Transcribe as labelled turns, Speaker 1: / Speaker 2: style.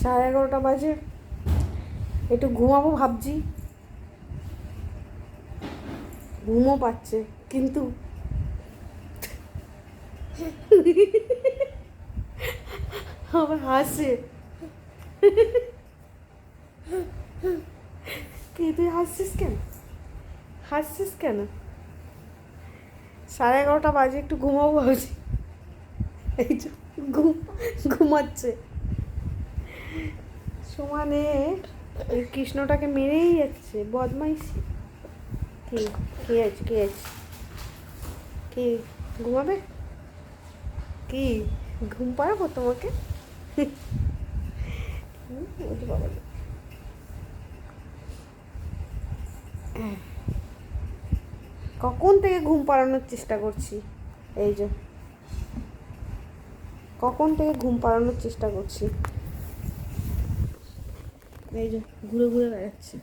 Speaker 1: সাড়ে এগারোটা বাজে। একটু ঘুমাবো ভাবছি। ঘুমও পাচ্ছে, কিন্তু আবার হাসে। কে, তুই হাসছিস কেন? হাসছিস কেন? সাড়ে এগারোটা বাজে, একটু ঘুমাবো ভাবছি। এই ঘুম, ঘুমাচ্ছে। সমানে ওই কৃষ্ণটাকে মেরেই যাচ্ছে, বদমাইশি। কি, কে আছে কে আছে? কি, ঘুমাবে? কি, ঘুম পাড়াবো তোমাকে? বাবা কখন থেকে ঘুম পাড়ানোর চেষ্টা করছি? এই যে। কখন থেকে ঘুম পাড়ানোর চেষ্টা করছি? এই যে ঘুরে ঘুরে বেড়াচ্ছে।